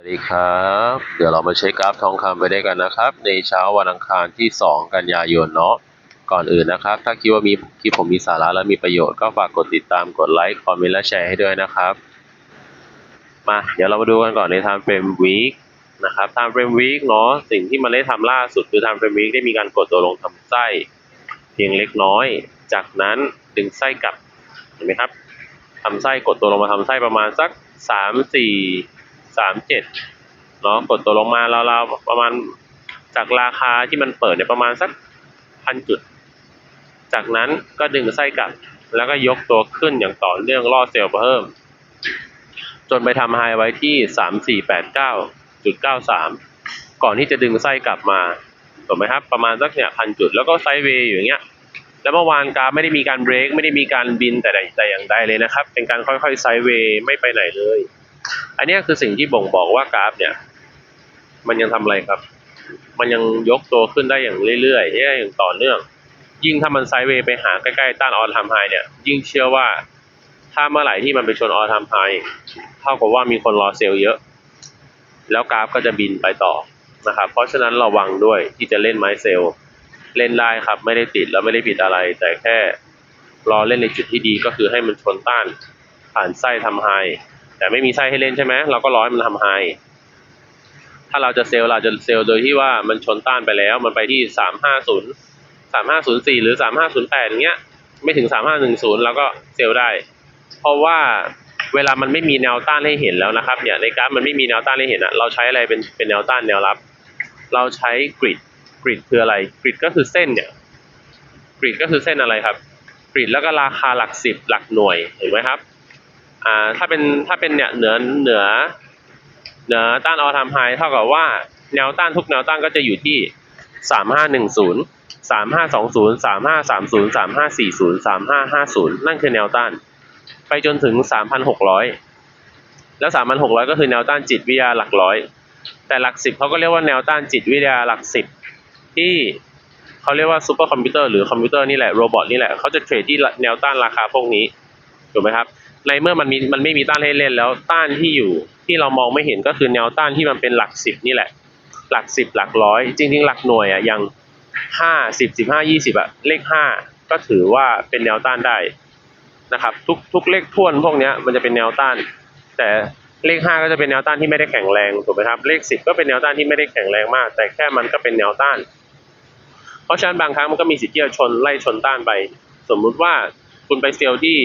สวัสดีครับ เดี๋ยวเรามาเช็คกราฟทองคำไปด้วยกันนะครับ ในเช้าวันอังคารที่ 2 กันยายนเนาะก่อนอื่นนะครับ ถ้าคิดว่ามีคลิปผมมีสาระและมีประโยชน์ก็ฝากกดติดตามกดไลค์คอมเมนต์และแชร์ให้ด้วยนะครับ มาเดี๋ยวเรามาดูกันก่อนใน time frame week นะครับ time frame week เนาะสิ่งที่มันได้ทำล่าสุดคือ time frame week ได้มีการกดตัวลงทำไส้เพียงเล็กน้อย จากนั้นดึงไส้กลับเห็นไหมครับทำไส้กดตัวลงมาทำไส้ประมาณสักสาม สามเจ็ดเนาะกดตัวลงมาเราๆประมาณจากราคาที่มันเปิดเนี่ยประมาณสักพันจุด จากนั้นก็ดึงไส้กลับ แล้วก็ยกตัวขึ้นอย่างต่อเนื่องล่อเซลล์เพิ่ม จนไปทำไฮไว้ที่สามสี่แปดเก้าจุดเก้าสามก่อนที่จะดึงไส้กลับมาถูกไหมครับ ประมาณสักเนี่ยพันจุดแล้วก็ไซด์เวย์อยู่อย่างเงี้ยแล้วเมื่อวานกราฟไม่ได้มีการเบรกไม่ได้มีการบินแต่ใดแต่อย่างใดเลยนะครับ เป็นการค่อยๆไซด์เวย์ไม่ไปไหนเลย อันนี้คือสิ่งที่บ่งบอกว่ากราฟเนี่ย มันยังทำอะไรครับ มันยังยกตัวขึ้นได้อย่างเรื่อยๆได้อย่างต่อเนื่อง ยิ่งถ้ามันไซด์เวย์ไปหาใกล้ๆต้านออทามไฮเนี่ย ยิ่งเชื่อว่า ถ้าเมื่อไหร่ที่มันไปชนออทามไฮเท่ากับว่ามีคนรอเซลล์เยอะ แล้วกราฟก็จะบินไปต่อนะครับ เพราะฉะนั้นระวังด้วยที่จะเล่นไม้เซลล์เล่นได้ครับ ไม่ได้ติดแล้วไม่ได้ผิดอะไร แต่แค่รอเล่นในจุดที่ดีก็คือให้มันชนต้านผ่านไส้ทำไฮ แต่ไม่มีไส้ให้เล่นใช่ไหมเราก็รอให้มันทำไฮถ้าเราจะเซลล์เราจะเซลล์โดยที่ว่ามันชนต้านไปแล้ว มันไปที่สามห้าศูนย์สามห้าศูนย์สี่หรือสามห้าศูนย์แปดอย่างเงี้ย ไม่ถึงสามห้าหนึ่งศูนย์เราก็เซลล์ได้ เพราะว่าเวลามันไม่มีแนวต้านให้เห็นแล้วนะครับเนี่ยในกราฟมันไม่มีแนวต้านให้เห็นอะเราใช้อะไรเป็นเป็นแนวต้านแนวรับ เราใช้กริดกริดคืออะไรกริดก็คือเส้นเนี่ยกริดก็คือเส้นอะไรครับกริดแล้วก็ราคาหลักสิบหลักหน่วยเห็นไหมครับ อ่าถ้าเป็นถ้าเป็นเนี่ยเหนือเหนือเหนือต้านออทามไฮเท่ากับว่าแนวต้านทุกแนวต้านก็จะอยู่ที่สามห้าหนึ่งศูนย์สามห้าสองศูนย์สามห้าสามศูนย์สามห้าสี่ศูนย์สามห้าห้าศูนย์นั่นคือแนวต้าน ไปจนถึงสามพันหกร้อยแล้วสามพันหกร้อยก็คือแนวต้านจิตวิทยาหลักร้อย แต่หลักสิบเขาก็เรียกว่าแนวต้านจิตวิทยาหลักสิบที่เขาเรียกว่าซูเปอร์คอมพิวเตอร์หรือคอมพิวเตอร์นี่แหละโรบอทนี่แหละเขาจะเทรดที่แนวต้านราคาพวกนี้ถูกไหมครับ ในเมื่อมันมีมันไม่มีต้านให้เล่นแล้วต้านที่อยู่ที่เรามองไม่เห็นก็คือแนวต้านที่มันเป็นหลักสิบนี่แหละ หลักสิบหลักร้อย จริง ๆ หลักหน่วยอะอย่างห้าสิบสิบห้ายี่สิบอะเลขห้าก็ถือว่าเป็นแนวต้านได้นะครับ ทุกทุกเลขท่วนพวกเนี้ยมันจะเป็นแนวต้าน แต่เลขห้าก็จะเป็นแนวต้านที่ไม่ได้แข็งแรงถูกไหมครับเลขสิบก็เป็นแนวต้านที่ไม่ได้แข็งแรงมาก แต่แค่มันก็เป็นแนวต้าน เพราะฉะนั้นบางครั้งมันก็มีสิทธิ์ที่จะชนไล่ชนต้านไป สมมุติว่าคุณไปเซลล์ที่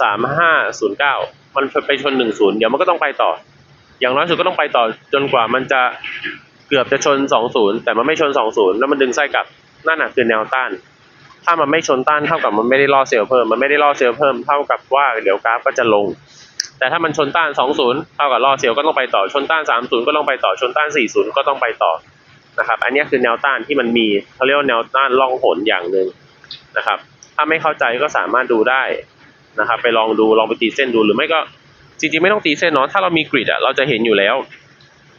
สามห้าศูนย์เก้ามันไปชนหนึ่งศูนย์เดี๋ยวมันก็ต้องไปต่อ อย่างน้อยสุดก็ต้องไปต่อจนกว่ามันจะเกือบจะชนสองศูนย์แต่มันไม่ชนสองศูนย์แล้วมันดึงไส้กลับนั่นน่ะคือแนวต้าน ถ้ามันไม่ชนต้านเท่ากับมันไม่ได้ล่อเซลล์เพิ่ม มันไม่ได้ล่อเซลล์เพิ่มเท่ากับว่าเดี๋ยวกราฟก็จะลง แต่ถ้ามันชนต้านสองศูนย์เท่ากับล่อเซลล์ก็ต้องไปต่อ ชนต้านสามศูนย์ก็ต้องไปต่อ ชนต้านสี่ศูนย์ก็ต้องไปต่อ นะครับ อันนี้คือแนวต้านที่มันมีเขาเรียกว่าแนวต้านล่องหนอย่างหนึ่งนะครับ ถ้าไม่เข้าใจก็สามารถดูได้ นะครับไปลองดูลองไปตีเส้นดูหรือไม่ก็จริงๆไม่ต้องตีเส้นเนาะถ้าเรามีกริดอะเราจะเห็นอยู่แล้ว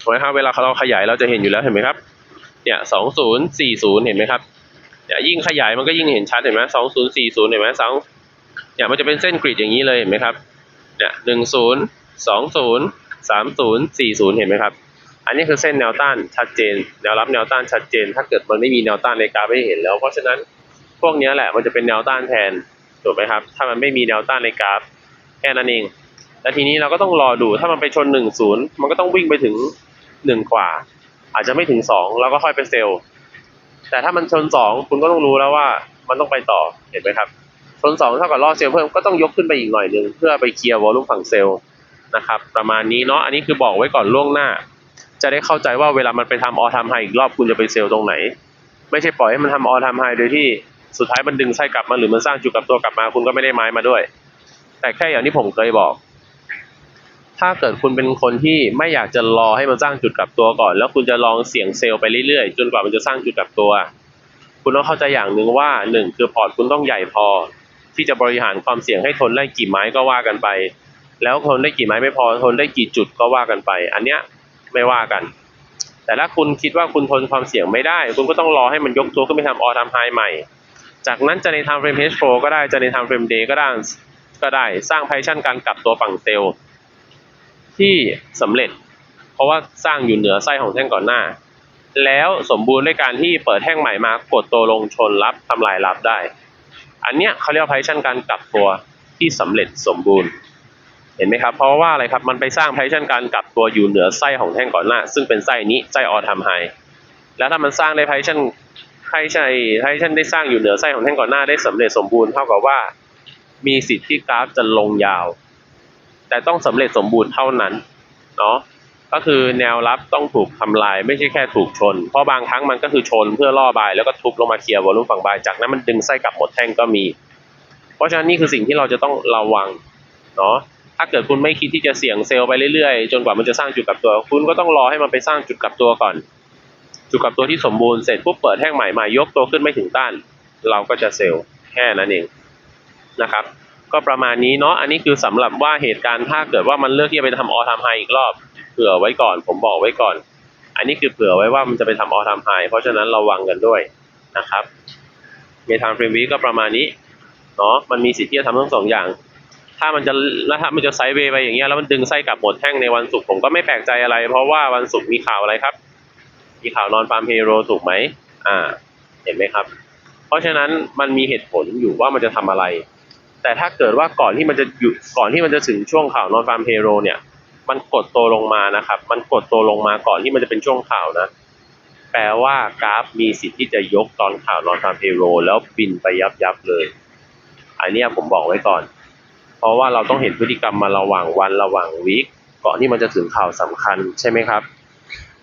ถูกไหมครับเวลาเราขยายเราจะเห็นอยู่แล้วเห็นไหมครับเนี่ยสองศูนย์สี่ศูนย์เห็นไหมครับเนี่ยยิ่งขยายมันก็ยิ่งเห็นชัดเห็นไหมสองศูนย์สี่ศูนย์เห็นไหมสองเนี่ยมันจะเป็นเส้นกริดอย่างนี้เลยเห็นไหมครับเนี่ยหนึ่งศูนย์สองศูนย์สามศูนย์สี่ศูนย์เห็นไหมครับ อันนี้คือเส้นแนวต้านชัดเจน แนวรับแนวต้านชัดเจน ถ้าเกิดมันไม่มีแนวต้านในกราฟให้เห็นแล้ว เพราะฉะนั้นพวกนี้แหละมันจะเป็นแนวต้านแทน ถูกไหมครับ ถ้ามันไม่มีแนวต้านในกราฟ แค่นั้นเอง แล้วทีนี้เราก็ต้องรอดูถ้ามันไปชนหนึ่งศูนย์มันก็ต้องวิ่งไปถึงหนึ่งกว่า อาจจะไม่ถึงสองเราก็ค่อยไปเซลล์แต่ถ้ามันชนสองคุณก็ต้องรู้แล้วว่ามันต้องไปต่อเห็นไหมครับชนสองเท่ากับล่อเซลล์เพิ่มก็ต้องยกขึ้นไปอีกหน่อยหนึ่งเพื่อไปเคลียร์วอลลุ่มฝั่งเซลล์นะครับ ประมาณนี้เนาะอันนี้คือบอกไว้ก่อนล่วงหน้า จะได้เข้าใจว่าเวลามันไปทำออทามไฮอีกรอบคุณจะไปเซลล์ตรงไหน ไม่ใช่ปล่อยให้มันทำออทามไฮโดยที่ สุดท้ายมันดึงไส้กลับมาหรือมันสร้างจุดกลับตัวกลับมา คุณก็ไม่ได้ไม้มาด้วย แต่แค่อย่างที่ผมเคยบอก ถ้าเกิดคุณเป็นคนที่ไม่อยากจะรอให้มันสร้างจุดกลับตัวก่อน แล้วคุณจะลองเสี่ยงเซลล์ไปเรื่อยๆ จนกว่ามันจะสร้างจุดกลับตัว คุณต้องเข้าใจอย่างหนึ่งว่าหนึ่งคือพอร์ตคุณต้องใหญ่พอ ที่จะบริหารความเสี่ยงให้ทนได้กี่ไม้ก็ว่ากันไป แล้วทนได้กี่ไม้ไม่พอทนได้กี่จุดก็ว่ากันไป อันเนี้ยไม่ว่ากันแต่ถ้าคุณคิดว่าคุณทนความเสี่ยงไม่ได้ คุณก็ต้องรอให้มันยกตัวขึ้นไปทำออทามไฮใหม่ จากนั้นจะใน time frame H4 ก็ได้จะใน time frame day ก็ได้ก็ได้สร้างไพชั่นการกลับตัวฝั่งเซลล์ที่สำเร็จ เพราะว่าสร้างอยู่เหนือไส้ของแท่งก่อนหน้า แล้วสมบูรณ์ด้วยการที่เปิดแท่งใหม่มากดตัวลงชนรับทำลายรับได้ อันเนี้ยเขาเรียกว่า partition การกลับตัวที่สำเร็จสมบูรณ์เห็นไหมครับ เพราะว่าอะไรครับ มันไปสร้าง partition การกลับตัวอยู่เหนือไส้ของแท่งก่อนหน้า ซึ่งเป็นไส้นี้ ไส้ออทำไฮ แล้วถ้ามันสร้างได้ partition ให้ช่ partition ได้สร้างอยู่เหนือไส้ของแท่งก่อนหน้าได้สำเร็จสมบูรณ์เท่ากับว่า มีสิทธิ์ที่กราฟจะลงยาว แต่ต้องสำเร็จสมบูรณ์เท่านั้นเนาะก็คือแนวรับต้องถูกทำลาย ไม่ใช่แค่ถูกชน เพราะบางครั้งมันก็คือชนเพื่อล่อบาย แล้วก็ทุบลงมาเคลียร์วอลลุ่มฝั่งบายจากนั้นมันดึงไส้กลับหมดแท่งก็มี เพราะฉะนั้นนี่คือสิ่งที่เราจะต้องระวังเนาะถ้าเกิดคุณไม่คิดที่จะเสี่ยงเซลล์ไปเรื่อยๆ จนกว่ามันจะสร้างจุดกลับตัว คุณก็ต้องรอให้มันไปสร้างจุดกลับตัวก่อน จุดกลับตัวที่สมบูรณ์เสร็จปุ๊บเปิดแท่งใหม่มายกตัวขึ้นไม่ถึงต้าน เราก็จะเซลล์แค่นั้นเองนะครับ ก็ประมาณนี้เนาะอันนี้คือสำหรับว่าเหตุการณ์ถ้าเกิดว่ามันเลือกที่จะไปทำออทามไฮอีกรอบเผื่อไว้ก่อน ผมบอกไว้ก่อน อันนี้คือเผื่อไว้ว่ามันจะไปทำออทามไฮเพราะฉะนั้นระวังกันด้วยนะครับในทางเฟรมวีก็ประมาณนี้เนาะมันมีสิทธิ์ที่จะทำทั้งสองอย่าง ถ้ามันจะแล้วถ้ามันจะไซด์เวย์ไปอย่างเงี้ยแล้วมันดึงไส้กลับหมดแท่งในวันศุกร์ผมก็ไม่แปลกใจอะไร เพราะว่าวันศุกร์มีข่าวอะไรครับ มีข่าวนอนฟาร์มเฮโร่ถูกไหมอ่า เห็นไหมครับ เพราะฉะนั้นมันมีเหตุผลอยู่ว่ามันจะทำอะไร แต่ถ้าเกิดว่าก่อนที่มันจะหยุดก่อนที่มันจะถึงช่วงข่าวนอนฟาร์มเฮโร่เนี่ย มันกดตัวลงมานะครับ มันกดตัวลงมาก่อนที่มันจะเป็นช่วงข่าวนะ แปลว่ากราฟมีสิทธิ์ที่จะยกตอนข่าวนอนฟาร์มเฮโร่แล้วบินไปยับยับเลย อันนี้ผมบอกไว้ก่อน เพราะว่าเราต้องเห็นพฤติกรรมมาระหว่างวันระหว่างวีคก่อนที่มันจะถึงข่าวสำคัญใช่ไหมครับ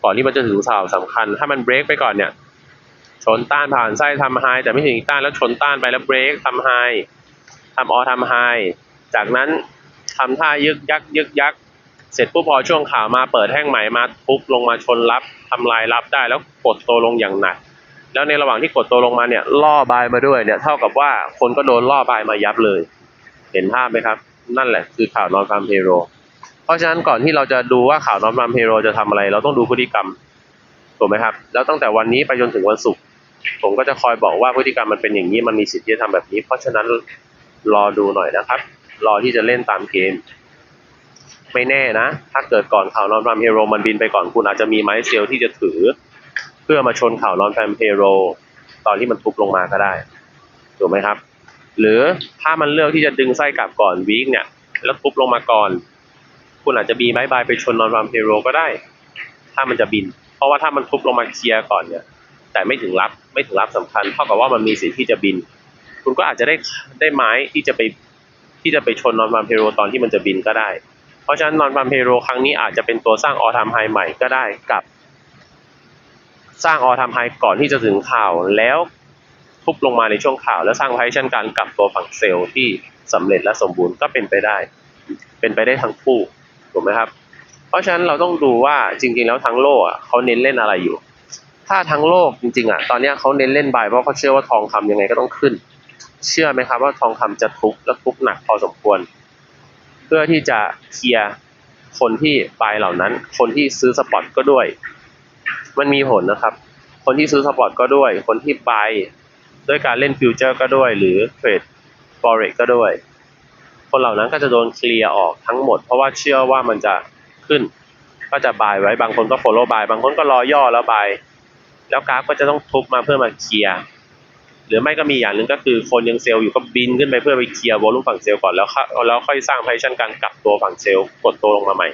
ก่อนที่มันจะถึงข่าวสำคัญ ถ้ามันเบรกไปก่อนเนี่ย ชนต้านผ่านไส้ทำไฮแต่ไม่ถึงต้านแล้วชนต้านไปแล้วเบรกทำไฮทำออทำไฮจากนั้นทำท่ายึกยักยึกยักเสร็จปุ๊บพอช่วงข่าวมาเปิดแท่งใหม่มาปุ๊บลงมาชนรับทำลายรับได้แล้วกดตัวลงอย่างหนัก แล้วในระหว่างที่กดตัวลงมาเนี่ยล่อบายมาด้วยเนี่ยเท่ากับว่าคนก็โดนล่อบายมายับเลย เห็นภาพไหมครับ นั่นแหละคือข่าวนอนฟาร์มเฮโร เพราะฉะนั้นก่อนที่เราจะดูว่าข่าวน้อนฟาร์มเฮโรจะทำอะไร เราต้องดูพฤติกรรมถูกไหมครับ แล้วตั้งแต่วันนี้ไปจนถึงวันศุกร์ผมก็จะคอยบอกว่าพฤติกรรมมันเป็นอย่างนี้มันมีสิทธิ์ที่จะทำแบบนี้ เพราะฉะนั้นรอดูหน่อยนะครับ รอที่จะเล่นตามเกม ไม่แน่นะ ถ้าเกิดก่อนข่าวน้อนฟาร์มเฮโรมันบินไปก่อนคุณอาจจะมีไม้เซลที่จะถือ เพื่อมาชนข่าวน้อนฟมเฮโรตอนที่มันทุบลงมาก็ได้ถูกไหมครับ หรือถ้ามันเลือกที่จะดึงไส้กลับก่อนวีคเนี่ยแล้วทุบลงมาก่อน คุณอาจจะมีบายบายไปชนนอนฟาร์มเฮโรก็ได้ ถ้ามันจะบิน เพราะว่าถ้ามันทุบลงมาเคลียร์ก่อนเนี่ย แต่ไม่ถึงรับไม่ถึงรับสำคัญ เท่ากับว่ามันมีสิทธิ์ที่จะบิน คุณก็อาจจะได้ได้ไม้ที่จะไปที่จะไปชนนอนฟาร์มเฮโรตอนที่มันจะบินก็ได้ เพราะฉะนั้นนอนฟาร์มเฮโรครั้งนี้อาจจะเป็นตัวสร้างออทามไฮใหม่ก็ได้กับ สร้างออทามไฮก่อนที่จะถึงข่าวแล้วทุบลงมาในช่วงข่าว แล้วสร้างไพเช่นการกลับตัวฝั่งเซลล์ที่สำเร็จและสมบูรณ์ก็เป็นไปได้ เป็นไปได้ทั้งคู่ ถูกไหมครับ เพราะฉะนั้นเราต้องดูว่าจริง ๆ แล้วทั้งโลกอะเขาเน้นเล่นอะไรอยู่ ถ้าทั้งโลกจริง ๆ อะ ตอนนี้เขาเน้นเล่นบายเพราะเขาเชื่อว่าทองคำยังไงก็ต้องขึ้น เชื่อไหมครับว่าทองคำจะทุบและทุบหนักพอสมควร เพื่อที่จะเคลียร์คนที่บายเหล่านั้น คนที่ซื้อสปอตก็ด้วย มันมีผลนะครับ คนที่ซื้อสปอตก็ด้วย คนที่บายด้วยการเล่นฟิวเจอร์ก็ด้วย หรือเทรดฟอเร็กก็ด้วย คนเหล่านั้นก็จะโดนเคลียร์ออกทั้งหมด เพราะว่าเชื่อว่ามันจะขึ้น ก็จะบายไว้บางคนก็ follow บายบางคนก็รอย่อแล้วบายแล้วกราฟก็จะต้องทุบมาเพื่อมาเคลียร์หรือไม่ก็มีอย่างหนึ่งก็คือคนยังเซลล์อยู่ก็บินขึ้นไปเพื่อไปเคลียร์วอลุ่มฝั่งเซลล์ก่อนแล้วค่อยแล้วค่อยสร้างไพชั่นการกลับตัวฝั่งเซลล์กดตัวลงมาใหม่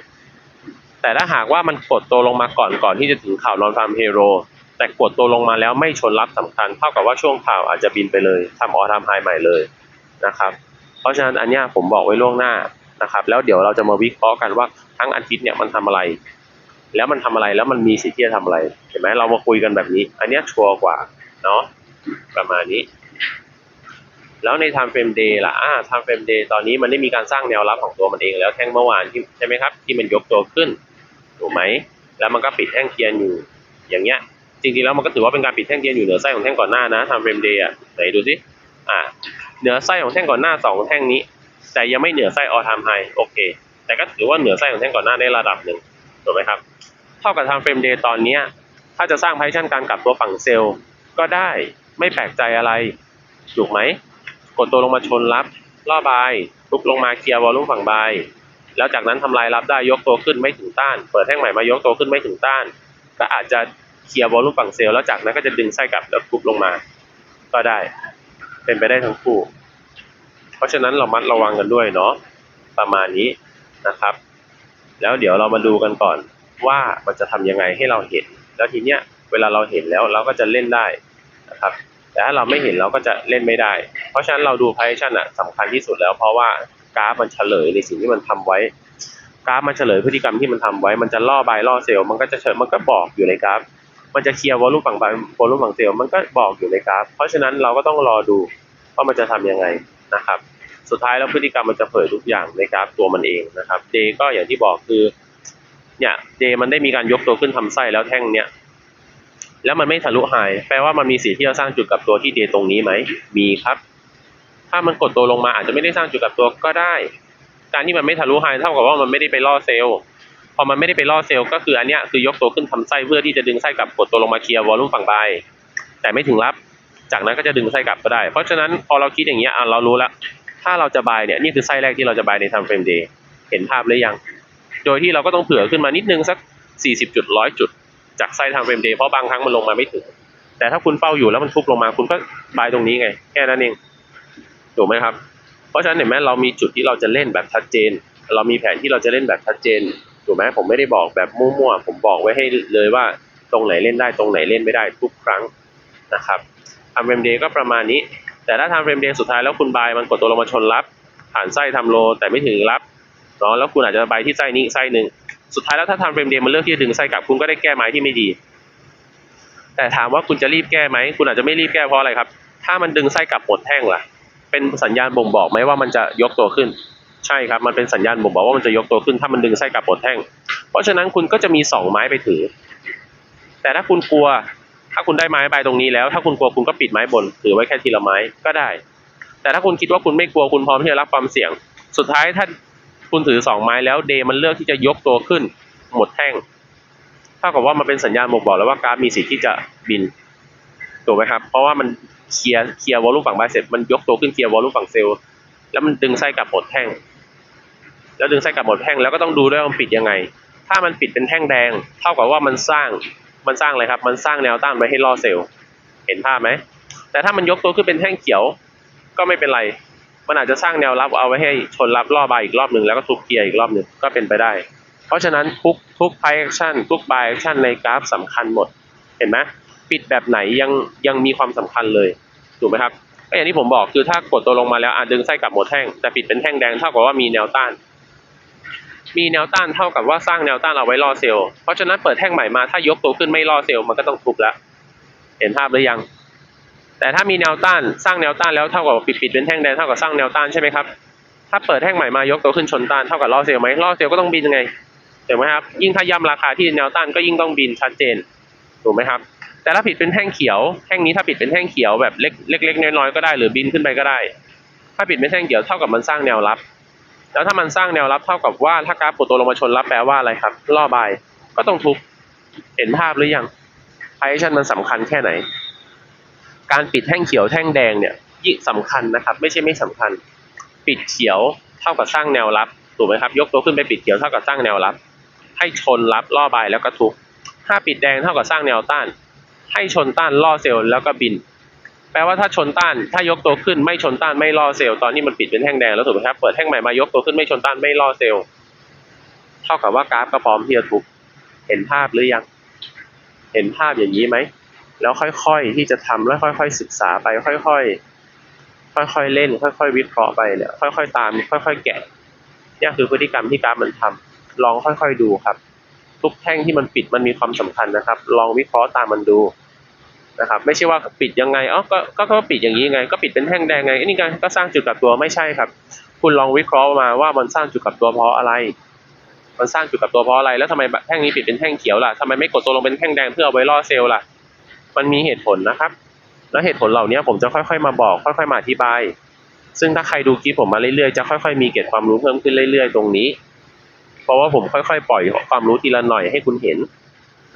แต่ถ้าหากว่ามันกดตัวลงมาก่อนก่อนที่จะถึงข่าวนอนฟาร์มเฮโรแต่กดตัวลงมาแล้วไม่ชนรับสำคัญเท่ากับว่าช่วงข่าวอาจจะบินไปเลยทำออทามไฮใหม่เลยนะครับ เพราะฉะนั้นอันเนี้ยผมบอกไว้ล่วงหน้านะครับ แล้วเดี๋ยวเราจะมาวิเคราะห์กันว่าทั้งอาทิตย์เนี่ยมันทำอะไร แล้วมันทำอะไรแล้วมันมีสิทธิ์ที่จะทำอะไรเห็นไหมเรามาคุยกันแบบนี้ อันเนี้ยชัวร์กว่าเนาะประมาณนี้ แล้วใน time frame day ล่ะอ่า time frame day ตอนนี้มันได้มีการสร้างแนวรับของตัวมันเองแล้วแท่งเมื่อวานที่ใช่ไหมครับ ที่มันยกตัวขึ้นถูกไหมแล้วมันก็ปิดแท่งเทียนอยู่อย่างเงี้ยจริงๆแล้วมันก็ถือว่าเป็นการปิดแท่งเทียนอยู่เหนือไส้ของแท่งก่อนหน้านะ time frame day อะไหนดูสิอ่า เหนือไส้ของแท่งก่อนหน้าสองแท่งนี้ แต่ยังไม่เหนือไส้ all time high โอเค แต่ก็ถือว่าเหนือไส้ของแท่งก่อนหน้าได้ระดับหนึ่งถูกไหมครับ เท่ากับ time frame day ตอนนี้ ถ้าจะสร้างไพชั่นการกลับตัวฝั่งเซลล์ก็ได้ไม่แปลกใจอะไร ถูกไหม กดตัวลงมาชนรับล่อบายทุบลงมาเคลียร์วอลลุ่มฝั่งบายแล้วจากนั้นทำลายรับได้ยกตัวขึ้นไม่ถึงต้าน เปิดแท่งใหม่มายกตัวขึ้นไม่ถึงต้าน ก็อาจจะเคลียร์วอลลุ่มฝั่งเซลล์แล้วจากนั้นก็จะดึงไส้กลับแล้วทุบลงมา ก็ได้ เป็นไปได้ทั้งคู่ เพราะฉะนั้นเรามัดระวังกันด้วยเนาะประมาณนี้นะครับ แล้วเดี๋ยวเรามาดูกันก่อนว่ามันจะทำยังไงให้เราเห็น แล้วทีเนี้ยเวลาเราเห็นแล้วเราก็จะเล่นได้นะครับ แต่ถ้าเราไม่เห็นเราก็จะเล่นไม่ได้ เพราะฉะนั้นเราดู p พ s ชั่นอะสำคัญที่สุดแล้ว เพราะว่ากราฟมันเฉลยในสิ่งที่มันทำไว้กราฟมันเฉลยพฤติกรรมที่มันทำไว้มันจะล่อบายล่อเซลล์มันก็จะเฉลยมันก็บอกอยู่ในกราฟ มันจะเคลียร์วอลุ่มฝั่งบายวอลุ่มฝั่งเซลล์มันก็บอกอยู่ในกราฟ เพราะฉะนั้นเราก็ต้องรอดูว่ามันจะทำยังไงนะครับ สุดท้ายแล้วพฤติกรรมมันจะเผยทุกอย่างในกราฟตัวมันเองนะครับเดก็อย่างที่บอกคือเนี่ยเดมันได้มีการยกตัวขึ้นทำไส้แล้วแท่งเนี่ยแล้วมันไม่ทะลุไฮแปลว่ามันมีสีที่จะสร้างจุดกับตัวที่เดตรงนี้ไหมมีครับ ถ้ามันกดตัวลงมาอาจจะไม่ได้สร้างจุดกับตัวก็ได้ การที่มันไม่ทะลุไฮเท่ากับว่ามันไม่ได้ไปล่อเซลล์ อมันไม่ได้ไปล่อเซลล์ก็คืออันเนี้ยคือยกตัวขึ้นทำไส้เพื่อที่จะดึงไส้กลับกดตัวลงมาเคลียร์วอลลุ่มฝั่งบายแต่ไม่ถึงรับ จากนั้นก็จะดึงไส้กลับก็ได้ เพราะฉะนั้นพอเราคิดอย่างเงี้ยอะเรารู้แล้วถ้าเราจะบายเนี่ยนี่คือไส้แรกที่เราจะบายใน time frame day เห็นภาพหรือยัง โดยที่เราก็ต้องเผื่อขึ้นมานิดนึงสัก 40จุดร้อยจุด จากไส้ time frame day เพราะบางครั้งมันลงมาไม่ถึง แต่ถ้าคุณเฝ้าอยู่แล้วมันทุบลงมาคุณก็บายตรงนี้ไง แค่นั้นเองถูกไหมครับ เพราะฉะนั้นเห็นไหมเรามีจุดที่เราจะเล่นแบบชัดเจน เรามีแผนที่เราจะเล่นแบบชัดเจน ถูกไหมผมไม่ได้บอกแบบมั่วๆผมบอกไว้ให้เลยว่าตรงไหนเล่นได้ตรงไหนเล่นไม่ได้ทุกครั้งนะครับทำเฟรมเดย์ก็ประมาณนี้ แต่ถ้าทำเฟรมเดย์สุดท้ายแล้วคุณบายมันกดตัวลงมาชนรับ ผ่านไส้ทำโลแต่ไม่ถึงรับเนาะแล้วคุณอาจจะบายที่ไส้นี้ไส้หนึ่งสุดท้ายแล้วถ้าทำเฟรมเดย์มันเลือกที่จะดึงไส้กลับคุณก็ได้แก้ไม้ที่ไม่ดี แต่ถามว่าคุณจะรีบแก้ไหมคุณอาจจะไม่รีบแก้เพราะอะไรครับ ถ้ามันดึงไส้กลับหมดแท่งล่ะ เป็นสัญญาณบ่งบอกไหมว่ามันจะยกตัวขึ้น ใช่ครับมันเป็นสัญญาณบ่งบอกว่ามันจะยกตัวขึ้นถ้ามันดึงไส้กลับหมดแท่ง เพราะฉะนั้นคุณก็จะมีสองไม้ไปถือ แต่ถ้าคุณกลัว ถ้าคุณได้ไม้ใบตรงนี้แล้ว ถ้าคุณกลัวคุณก็ปิดไม้บนถือไว้แค่ทีละไม้ก็ได้ แต่ถ้าคุณคิดว่าคุณไม่กลัวคุณพร้อมที่จะรับความเสี่ยง สุดท้ายถ้าคุณถือสองไม้แล้วเดย์มันเลือกที่จะยกตัวขึ้น หมดแท่งเท่ากับว่ามันเป็นสัญญาณบ่งบอกแล้วว่ากราฟมีสิทธิ์ที่จะบินถูกไหมครับ เพราะว่ามันเคลียร์เคลียร์วอลลุ่มฝั่งบายเสร็จมันยกตัวขึ้นเคลียร์วอลลุ่มฝั่งเซลล์แล้วมันดึงไส้กลับหมดแท่ง แล้วดึงไส้กลับหมดแท่งแล้วก็ต้องดูด้วยว่ามันปิดยังไง ถ้ามันปิดเป็นแท่งแดง เท่ากับว่ามันสร้างมันสร้างอะไรครับ มันสร้างแนวต้านไว้ให้ล่อเซลล์เห็นภาพไหมแต่ถ้ามันยกตัวขึ้นเป็นแท่งเขียวก็ไม่เป็นไร มันอาจจะสร้างแนวรับเอาไว้ให้ชนรับล่อบายอีกรอบหนึ่งแล้วก็ทุบเกียร์อีกรอบหนึ่งก็เป็นไปได้ เพราะฉะนั้นทุกทุกไพแอคชั่นทุกบายแอคชั่นในกราฟสำคัญหมด เห็นไหมปิดแบบไหนยังยังมีความสำคัญเลยถูกไหมครับก็อย่างที่ผมบอกคือถ้า กดตัวลงมาแล้วอะดึงไส้กลับหมดแท่งแต่ปิดเป็นแท่งแดงเท่ากับว่ามีแนวต้าน มีแนวต้านเท่ากับว่าสร้างแนวต้านเอาไว้ล่อเซลล์เพราะฉะนั้นเปิดแท่งใหม่มาถ้ายกตัวขึ้นไม่ล่อเซลล์มันก็ต้องทุบแล้วเห็นภาพหรือยัง แต่ถ้ามีแนวต้านสร้างแนวต้านแล้วเท่ากับปิดปิดเป็นแท่งแดงเท่ากับสร้างแนวต้านใช่ไหมครับถ้าเปิดแท่งใหม่มายกตัวขึ้นชนต้านเท่ากับล่อเซลล์ไหมล่อเซลล์ก็ต้องบินยังไงถูกไหมครับยิ่งถ้าย่ำราคาที่แนวต้านก็ยิ่งต้องบินชัดเจนถูกไหมครับแต่ถ้าผิดเป็นแท่งเขียวแท่งนี้ถ้าปิดเป็นแท่งเขียวแบบเล็กเล็กน้อยๆก็ได้หรือบินขึ้นไปก็ได้ ถ้าปิดเป็นแท่งเขียวเท่ากับมันสร้างแนวรับ แล้วถ้ามันสร้างแนวรับเท่ากับว่าถ้ากราฟกดตัวลงมาชนรับแปลว่าอะไรครับล่อบายก็ต้องทุบเห็นภาพหรือยังไพชันมันสำคัญแค่ไหน การปิดแท่งเขียวแท่งแดงเนี่ยยิ่งสำคัญนะครับ ไม่ใช่ไม่สำคัญ ปิดเขียวเท่ากับสร้างแนวรับถูกไหมครับ ยกตัวขึ้นไปปิดเขียวเท่ากับสร้างแนวรับ ให้ชนรับล่อบายแล้วก็ทุบถ้าปิดแดงเท่ากับสร้างแนวต้าน ให้ชนต้านล่อเซลล์แล้วก็บิน แปลว่าถ้าชนต้าน ถ้ายกตัวขึ้นไม่ชนต้านไม่ล่อเซลล์ตอนนี้มันปิดเป็นแท่งแดงแล้วถูกไหมครับ เปิดแท่งใหม่มายกตัวขึ้นไม่ชนต้านไม่ล่อเซลล์เท่ากับว่ากราฟก็พร้อมที่จะทุบเห็นภาพหรือยัง เห็นภาพอย่างนี้ไหม แล้วค่อยๆที่จะทำแล้วค่อยๆศึกษาไปค่อยๆ ค่อยๆเล่น ค่อยๆ วิเคราะห์ไปเนี่ยค่อยๆตาม ค่อยๆ แกะนี่คือพฤติกรรมที่กราฟมันทำลองค่อยๆดูครับ ทุกแท่งที่มันปิดมันมีความสำคัญนะครับ ลองวิเคราะห์ตามมันดู นะครับ ไม่ใช่ว่าปิดยังไงอ๋อก็ก็ก็ปิดอย่างนี้ไง ก็ปิดเป็นแท่งแดงไงอันนี้ไงก็สร้างจุดกลับตัวไม่ใช่ครับ คุณลองวิเคราะห์มาว่ามันสร้างจุดกลับตัวเพราะอะไร มันสร้างจุดกลับตัวเพราะอะไร แล้วทำไมแท่งนี้ปิดเป็นแท่งเขียวล่ะทำไมไม่กดตัวลงเป็นแท่งแดงเพื่อเอาไว้ล่อเซลล์ล่ะ มันมีเหตุผลนะครับ แล้วเหตุผลเหล่านี้ผมจะค่อยๆ มาบอก ค่อยๆ มาอธิบาย ซึ่งถ้าใครดูคลิปผมมาเรื่อยๆ จะค่อยๆ มีเก็บความรู้เพิ่มขึ้นเรื่อย ๆ ตรงนี้ เพราะว่าผมค่อยๆ ปล่อยความรู้ทีละหน่อยให้คุณเห็น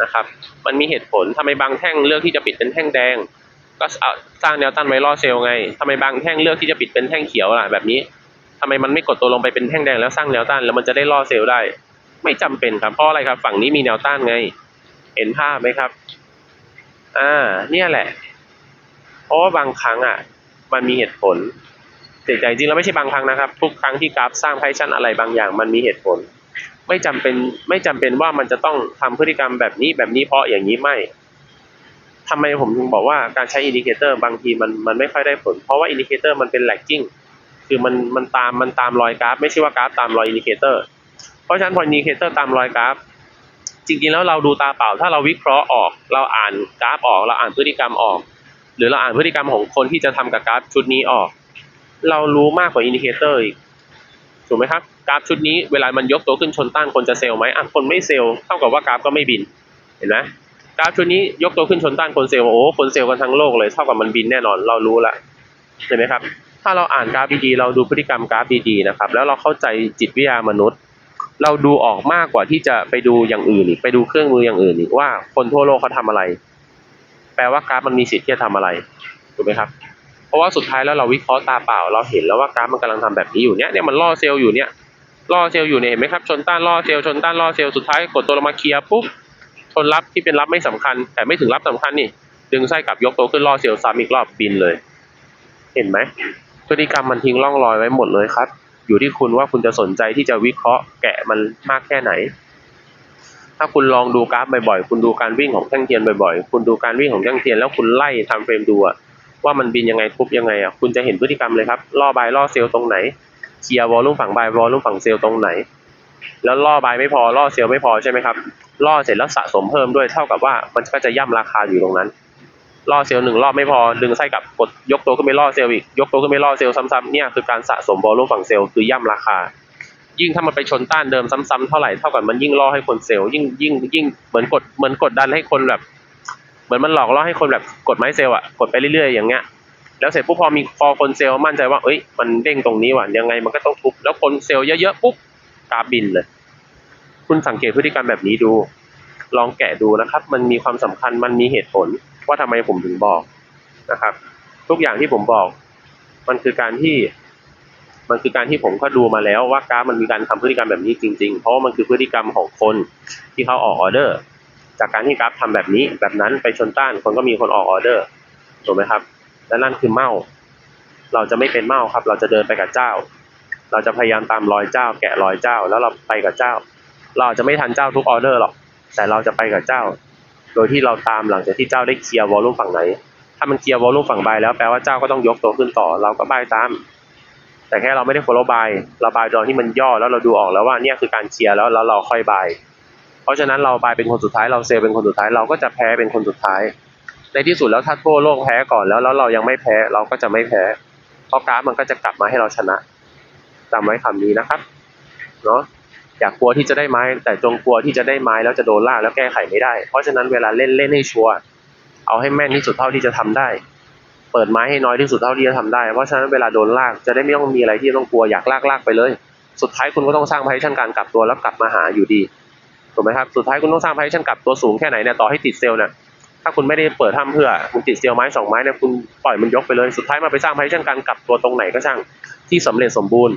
นะครับ มันมีเหตุผลทำไมบางแท่งเลือกที่จะปิดเป็นแท่งแดง ก็สร้างแนวต้านไว้ล่อเซลล์ไงทำไมบางแท่งเลือกที่จะปิดเป็นแท่งเขียวล่ะแบบนี้ททำไมมันไม่กดตัวลงไปเป็นแท่งแดงแล้วสร้างแนวต้านแล้วมันจะได้ล่อเซลล์ได้ ไม่จำเป็นครับเพราะอะไรครับ ฝั่งนี้มีแนวต้านไง เห็นภาพไหมครับ อ่า เนี่ยแหละ เพราะว่าบางครั้งอะ มันมีเหตุผลแต่จริงๆแล้วไม่ใช่บางครั้งนะครับ ทุกครั้งที่กราฟสร้างไพชันอะไรบางอย่างมันมีเหตุผล ไม่จำเป็นไม่จำเป็นว่ามันจะต้องทำพฤติกรรมแบบนี้แบบนี้เพราะอย่างนี้ไม่ทำไมผมถึงบอกว่าการใช้อินดิเคเตอร์บางทีมันมันไม่ค่อยได้ผล เพราะว่าอินดิเคเตอร์มันเป็นแลกกิ้งคือมันมันตามมันตามรอยกราฟ ไม่ใช่ว่ากราฟตามรอยอินดิเคเตอร์ เพราะฉะนั้นพออินดิเคเตอร์ตามรอยกราฟ จริงๆแล้วเราดูตาเปล่า ถ้าเราวิเคราะห์ออก เราอ่านกราฟออก เราอ่านพฤติกรรมออก หรือเราอ่านพฤติกรรมของคนที่จะทำกับกราฟชุดนี้ออก เรารู้มากกว่าอินดิเคเตอร์อีก ถูกไหมครับกราฟชุดนี้เวลามันยกตัวขึ้นชนต้านคนจะเซลล์ไหมอะคนไม่เซลล์เท่ากับว่ากราฟก็ไม่บินเห็นไหมกราฟชุดนี้ยกตัวขึ้นชนต้านคนเซลล์โอ้คนเซลล์กันทั้งโลกเลยเท่ากับมันบินแน่นอนเรารู้ละเห็นไหมครับ ถ้าเราอ่านกราฟดีๆเราดูพฤติกรรมกราฟดีๆนะครับ แล้วเราเข้าใจจิตวิทยามนุษย์ เราดูออกมากกว่าที่จะไปดูอย่างอื่นอีกไปดูเครื่องมืออย่างอื่นอีกว่าคนทั่วโลกเขาทำอะไร แปลว่ากราฟมันมีสิทธิ์ที่จะทำอะไรถูกไหมครับ ราะว่าสุดท้ายแล้วเราวิเคราะห์ตาเปล่าเราเห็นแล้วว่ากราฟมันกำลังทำแบบนี้อยู่เนี้ยเนี่ยมันล่อเซลล์อยู่เนี่ยล่อเซลล์อยู่เนี่ยเห็นไหมครับชนต้านล่อเซลล์ชนต้านล่อเซลล์สุดท้ายกดตัวลงมาเคลียร์ปุ๊บชนรับที่เป็นรับไม่สำคัญ แต่ไม่ถึงรับสำคัญนี่ ดึงไส้กลับยกตัวขึ้นล่อเซลล์ซ้ำอีกรอบบินเลย เห็นไหมพฤติกรรมมันทิ้งร่องรอยไว้หมดเลยครับ อยู่ที่คุณว่าคุณจะสนใจที่จะวิเคราะห์แกะมันมากแค่ไหน ถ้าคุณลองดูกราฟบ่อยๆคุณดูการวิ่งของแท่งเทียนบ่อยๆ คุณดูการวิ่งของแท่งเทียนแล้วคุณไล่ทำเฟรมดูอะ ว่ามันบินยังไงทุบยังไงอะคุณจะเห็นพฤติกรรมเลยครับล่อบายล่อเซลล์ตรงไหนเคลียร์วอลลุ่มฝั่งบายวอลลุ่มฝั่งเซลล์ตรงไหน แล้วล่อบายไม่พอล่อเซลล์ไม่พอใช่ไหมครับล่อเสร็จแล้วสะสมเพิ่มด้วยเท่ากับว่ามันก็จะย่ำราคาอยู่ตรงนั้นล่อเซลล์หนึ่งรอบไม่พอดึงไส้กลับกดยกตัวขึ้นไปล่อเซลล์อีกยกตัวขึ้นไปล่อเซลล์ซ้ำๆเนี่ยคือการสะสมวอลลุ่มฝั่งเซลล์คือย่ำราคา ยิ่งถ้ามันไปชนต้านเดิมซ้ำๆเท่าไหร่เท่ากับมันยิ่งล่อให้คนเซลล์ยิ่งยิ่งยิ่งเหมือนกดเหมือนกดดันให้คนแบบ มือนมันหลอกล่อให้คนแบบกดไม้เซลล์อะกดไปเรื่อยๆอย่างเงี้ยแล้วเสร็จปุ๊บพอมีพอคนเซลล์มั่นใจว่าเอ้ยมันเด้งตรงนี้ว่ะยังไงมันก็ต้องทุบแล้วคนเซลล์เยอะๆปุ๊บกราบินเลย คุณสังเกตพฤติกรรมแบบนี้ดู ลองแกะดูนะครับ มันมีความสำคัญมันมีเหตุผลว่าทำไมผมถึงบอกนะครับ ทุกอย่างที่ผมบอก มันคือการที่ มันคือการที่ผมก็ดูมาแล้วว่ากราฟมันมีการทำพฤติกรรมแบบนี้จริง ๆ เพราะว่ามันคือพฤติกรรมของคนที่เขาออกออเดอร์ จากการที่กราฟทำแบบนี้แบบนั้นไปชนต้านคนก็มีคนออกออเดอร์ถูกไหมครับ และนั่นคือเมาเราจะไม่เป็นเมาครับ เราจะเดินไปกับเจ้า เราจะพยายามตามรอยเจ้า แกะรอยเจ้า แล้วเราไปกับเจ้า เราจจะไม่ทันเจ้าทุกออเดอร์หรอกแต่เราจะไปกับเจ้า โดยที่เราตามหลังจากที่เจ้าได้เคลียร์วอลลุ่มฝั่งไหน ถ้ามันเคลียร์วอลลุ่มฝั่งบายแล้วแปลว่าเจ้าก็ต้องยกตัวขึ้นต่อ เราก็บายตาม แต่แค่เราไม่ได้ follow buy เราบายตอนที่มันย่อแล้วเราดูออกแล้วว่าเนี่ยคือการเคลียร์แล้วแล้วเราค่อยบาย เพราะฉะนั้นเราบายเป็นคนสุดท้ายเราเซลเป็นคนสุดท้ายเราก็จะแพ้เป็นคนสุดท้าย ในที่สุดแล้วถ้าทั่วโลกแพ้ก่อนแล้วแล้วเรายังไม่แพ้เราก็จะไม่แพ้เพราะกราฟมันก็จะกลับมาให้เราชนะจำไว้คำนี้นะครับเนาะอยากกลัวที่จะได้ไม้ แต่จงกลัวที่จะได้ไม้แล้วจะโดนล่ากแล้วแก้ไขไม่ได้ เพราะฉะนั้นเวลาเล่นเล่นให้ชัวร์เอาให้แม่นที่สุดเท่าที่จะทำได้ เปิดไม้ให้น้อยที่สุดเท่าที่จะทำได้ เพราะฉะนั้นเวลาโดนลากจะได้ไม่ต้องมีอะไรที่ต้องกลัวอยากลากลากไปเลย สุดท้ายคุณก็ต้องสร้างพาชั่นการกลับตัวแล้วกลับมาหาอยู่ดี ถูกไหมครับ สุดท้ายคุณต้องสร้างพาชั่นกลับตัวสูงแค่ไหนเนี่ยต่อให้ติดเซลล์เนี่ยถ้าคุณไม่ได้เปิดทำเพื่อคุณติดเซลล์ไม้สองไม้เนี่ยคุณปล่อยมันยกไปเลยสุดท้ายมาไปสร้างพาชั่นการกลับตัวตรงไหนก็ช่างที่สำเร็จสมบูรณ์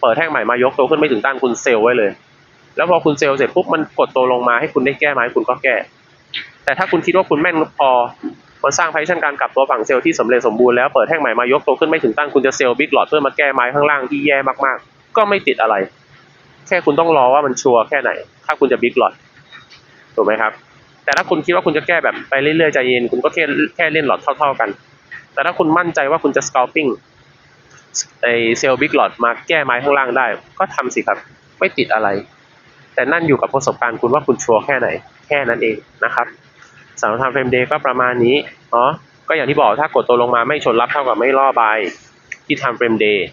เปิดแท่งใหม่มายกตัวขึ้นไม่ถึงต้านคุณเซลล์ไว้เลย แล้วพอคุณเซลล์เสร็จปุ๊บมันกดตัวลงมาให้คุณได้แก้ไม้คุณก็แก้ แต่ถ้าคุณคิดว่าคุณแม่นพอมันสร้างพาชั่นการกลับตัวฝั่งเซลล์ที่สำเร็จสมบูรณ์แล้วเปิดแท่งใหม่มายกตัวขึ้นไม่ถึงต้านคุณจะเซลล์บิ๊กหลอดเพื่อมาแก้ไม้ข้างล่างที่แย่มากๆ ก็ไม่ติดอะไร แค่คุณต้องรอว่ามันชัวร์แค่ไหน ถ้าคุณจะบิ๊กหลอดถูกไหมครับ แต่ถ้าคุณคิดว่าคุณจะแก้แบบไปเรื่อยๆใจเย็นคุณก็แค่แค่เล่นหลอดเท่า ๆกัน แต่ถ้าคุณมั่นใจว่าคุณจะ scalping ไอเซลล์บิ๊กหลอดมาแก้ไม้ข้างล่างได้ ก็ทำสิครับ ไม่ติดอะไร แต่นั่นอยู่กับประสบการณ์คุณว่าคุณชัวร์แค่ไหน แค่นั้นเองนะครับสำหรับทำเฟรมเดย์ก็ประมาณนี้อ๋อก็อย่างที่บอกถ้ากดตัวลงมาไม่ชนรับเท่ากับไม่ล่อใบที่ทำเฟรมเดย์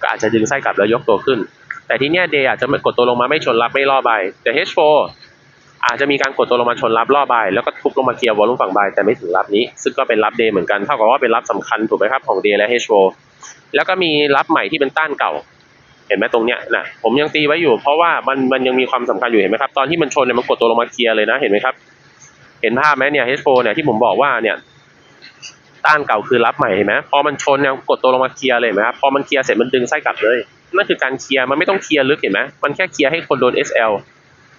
ก็อาจจะดึงไส้กลับแล้วยกตัวขึ้น แต่ที่เนี้ยเดย์อาจจะกดตัวลงมาไม่ชนรับไม่ล่อใบแต่ H4 อาจจะมีการกดตัวลงมาชนรับล่อใบแล้วก็ทุบลงมาเคลียร์วอลลุ่มฝั่งใบแต่ไม่ถึงรับนี้ ซึ่งก็เป็นรับเดย์เหมือนกันเท่ากับว่าเป็นรับสำคัญถูกไหมครับของเดย์และ H4 แล้วก็มีรับใหม่ที่เป็นต้านเก่า เห็นไหมตรงเนี้ยนะผมยังตีไว้อยู่ เพราะว่ามันมันยังมีความสำคัญอยู่เห็นไหมครับตอนที่มันชนเนี่ยมันกดตัวลงมาเคลียร์เลยนะเห็นไหมครับ เห็นภาพไหมเนี่ย H4 เนี่ยที่ผมบอกว่าเนี่ยต้านเก่าคือรับใหม่เห็นไหมพอมันชนเนี่ยกดตัวลงมาเคลียร์เลยเห็นไหมครับพอมันเคลียร์เสร็จมันดึงไส้กลับเลย นั่นคือการเคลียร์มันไม่ต้องเคลียร์ลึกเห็นไหมมันแค่เคลียร์ให้คนโดน SL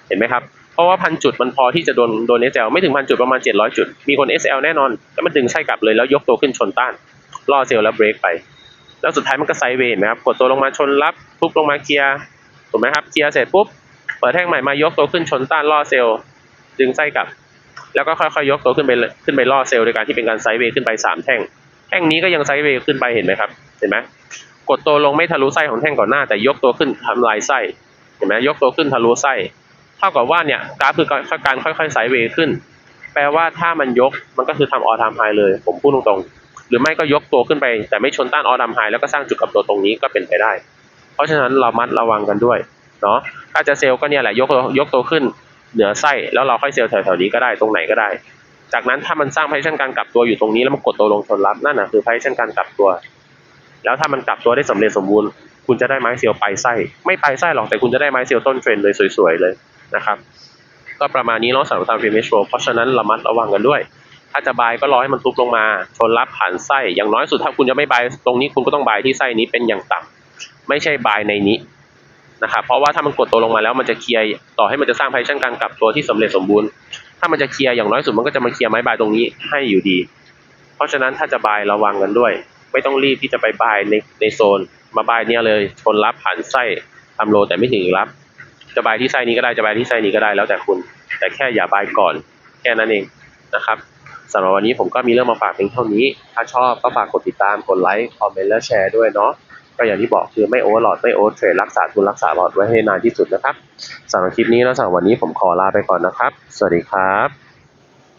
เห็นไหมครับ เพราะว่าพันจุดมันพอที่จะโดนโดน SL ไม่ถึงพันจุดประมาณ 700 จุด มีคน SL แน่นอน แล้วมันดึงไส้กลับเลยแล้วยกตัวขึ้นชนต้านล่อเซลล์แล้วเบรกไป แล้วสุดท้ายมันก็ไซด์เวย์เห็นไหมครับกดตัวลงมาชนรับทุบลงมาเคลียร์ถูกไหมครับเคลียร์เสร็จปุ๊บเปิดแท่งใหม่มายกตัวขึ้นชนต้านล่อเซลล์ดึงไส้กลับ แล้วก็ค่อยๆยกตัวขึ้นไปขึ้นไปล่อเซลล์โดยการที่เป็นการไซด์เวย์ขึ้นไปสามแท่งแท่งนี้ก็ยังไซด์เวย์ขึ้นไปเห็นไหมครับ เห็นไหม กดตัวลงไม่ทะลุไส้ของแท่งก่อนหน้า แต่ยกตัวขึ้นทำลายไส้เห็นไหมยกตัวขึ้นทะลุไส้เท่ากับว่าเนี่ยกราฟคือการค่อยๆไซด์เวย์ขึ้น แปลว่าถ้ามันยกมันก็คือทำออทามไฮเลย ผมพูดตรงๆ หรือไม่ก็ยกตัวขึ้นไป แต่ไม่ชนต้านออทามไฮแล้วก็สร้างจุดกลับตัวตรงนี้ก็เป็นไปได้ เพราะฉะนั้นเรามัดระวังกันด้วยเนาะถ้าจะเซลล์ก็เนี่ยแหละยกตัวยกตัวขึ้นเหนือไส้แล้วเราค่อยเซลล์แถวๆนี้ก็ได้ตรงไหนก็ได้ จากนั้นถ้ามันสร้างพ o ชั่นการกลับตัวอยู่ตรงนี้แล้วมันกดตัวลงชนรับนั่นนะคือพชั่นการกลับตัว แล้วถ้ามันกลับตัวได้สำเร็จสมบูรณ์ คุณจะได้ไม้เซลล์ปลายไส้ ไม่ปลายไส้หรอกแต่คุณจะได้ไม้เซลล์ต้นเทรนเลยสวยๆเลยนะครับ ก็ประมาณนี้เนาะสำหรับทางเฟรมเมชโเพราะฉะนั้นระมัดระวังกันด้วย ถ้าจะบายก็รอให้มันทุบลงมาชนรับผ่านไส้ อย่างน้อยสุดถ้าคุณจะไม่บายตรงนี้คุณก็ต้องบายที่ไส้นี้เป็นอย่างต่ำไม่ใช่บายในนี้นะครับเพราะว่าถ้ามันกดตัวลงมาแล้วมันจะเคลียร์ต่อให้มันจะสร้างพชั่นการกลับตัวที่สำเร็จสมบูรณ์ ถ้ามันจะเคลียร์อย่างน้อยสุดมันก็จะมาเคลียร์ไม้บายตรงนี้ให้อยู่ดี เพราะฉะนั้นถ้าจะบายระวังกันด้วย ไม่ต้องรีบที่จะไปบายในในโซน มาบายเนี่ยเลยชนรับผ่านไส้ทำโลแต่ไม่ถึงรับ จะบายที่ไส้นี้ก็ได้จะบายที่ไส้นี้ก็ได้แล้วแต่คุณ แต่แค่อย่าบายก่อนแค่นั้นเองนะครับสำหรับวันนี้ผมก็มีเรื่องมาฝากเพียงเท่านี้ ถ้าชอบก็ฝากกดติดตาม กดไลค์ คอมเมนต์ และแชร์ด้วยเนาะ ก็อย่างที่บอกคือไม่โอเวอร์หลอดไม่โอเวอร์เทรดรักษาทุนรักษาหลอดไว้ให้นานที่สุดนะครับสำหรับคลิปนี้แล้วสำหรับวันนี้ผมขอลาไปก่อนนะครับ สวัสดีครับ